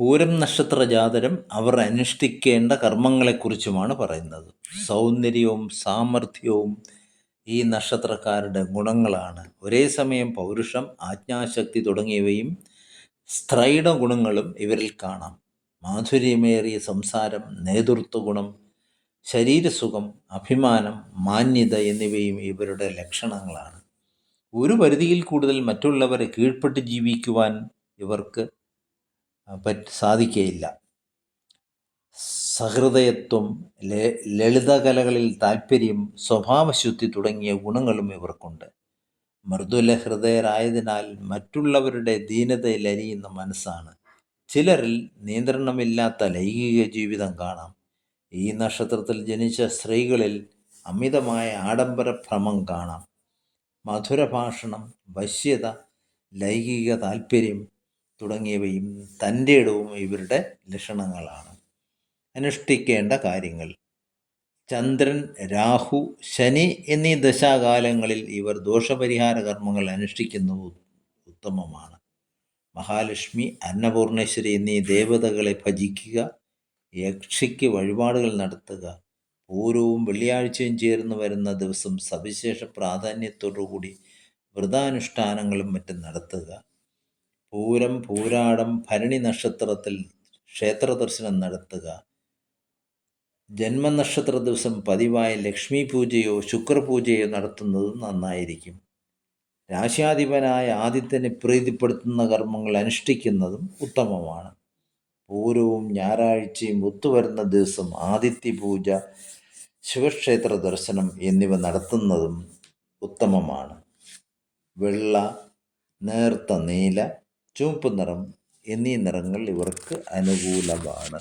പൂരം നക്ഷത്ര ജാതരം അവർ അനുഷ്ഠിക്കേണ്ട കർമ്മങ്ങളെക്കുറിച്ചുമാണ് പറയുന്നത്. സൗന്ദര്യവും സാമർഥ്യവും ഈ നക്ഷത്രക്കാരുടെ ഗുണങ്ങളാണ്. ഒരേ സമയം പൗരുഷം ആജ്ഞാശക്തി തുടങ്ങിയവയും സ്ത്രൈഡ ഗുണങ്ങളും ഇവരിൽ കാണാം. മാധുര്യമേറിയ സംസാരം നേതൃത്വ ഗുണം ശരീരസുഖം അഭിമാനം മാന്യത എന്നിവയും ഇവരുടെ ലക്ഷണങ്ങളാണ്. ഒരു പരിധിയിൽ കൂടുതൽ മറ്റുള്ളവരെ കീഴ്പ്പെട്ട് ജീവിക്കുവാൻ ഇവർക്ക് പറ്റ സാധിക്കുകയില്ല സഹൃദയത്വം ലളിതകലകളിൽ താല്പര്യം സ്വഭാവശുദ്ധി തുടങ്ങിയ ഗുണങ്ങളും ഇവർക്കുണ്ട്. മൃദുല ഹൃദയരായതിനാൽ മറ്റുള്ളവരുടെ ദീനതയിൽ അരിയുന്ന മനസ്സാണ്. ചിലരിൽ നിയന്ത്രണമില്ലാത്ത ലൈംഗിക ജീവിതം കാണാം. ഈ നക്ഷത്രത്തിൽ ജനിച്ച സ്ത്രീകളിൽ അമിതമായ ആഡംബര ഭ്രമം കാണാം. മധുരഭാഷണം വശ്യത ലൈംഗിക താല്പര്യം തുടങ്ങിയവയും തന്റെ ഇടവും ഇവരുടെ ലക്ഷണങ്ങളാണ്. അനുഷ്ഠിക്കേണ്ട കാര്യങ്ങൾ. ചന്ദ്രൻ രാഹു ശനി എന്നീ ദശാകാലങ്ങളിൽ ഇവർ ദോഷപരിഹാര കർമ്മങ്ങൾ അനുഷ്ഠിക്കുന്നത് ഉത്തമമാണ്. മഹാലക്ഷ്മി അന്നപൂർണേശ്വരി എന്നീ ദേവതകളെ ഭജിക്കുക യക്ഷിക്ക് വഴിപാടുകൾ നടത്തുക പൂരവും വെള്ളിയാഴ്ചയും ചേർന്ന് വരുന്ന ദിവസം സവിശേഷ പ്രാധാന്യത്തോടുകൂടി വ്രതാനുഷ്ഠാനങ്ങളും മറ്റും നടത്തുക. പൂരം പൂരാടം ഭരണി നക്ഷത്രത്തിൽ ക്ഷേത്ര ദർശനം നടത്തുക. ജന്മനക്ഷത്ര ദിവസം പതിവായി ലക്ഷ്മി പൂജയോ ശുക്രപൂജയോ നടത്തുന്നത് നന്നായിരിക്കും. രാശാധിപനായ ആദിത്യനെ പ്രീതിപ്പെടുത്തുന്ന കർമ്മങ്ങൾ അനുഷ്ഠിക്കുന്നതും ഉത്തമമാണ്. പൂരവും ഞായറാഴ്ചയും ഒത്തുവരുന്ന ദിവസം ആദിത്യ പൂജ ശിവക്ഷേത്ര ദർശനം എന്നിവ നടത്തുന്നതും ഉത്തമമാണ്. വെള്ള നേർത്ത നീല ചുവപ്പ് നിറം എന്നീ നിറങ്ങൾ ഇവർക്ക് അനുകൂലമാണ്.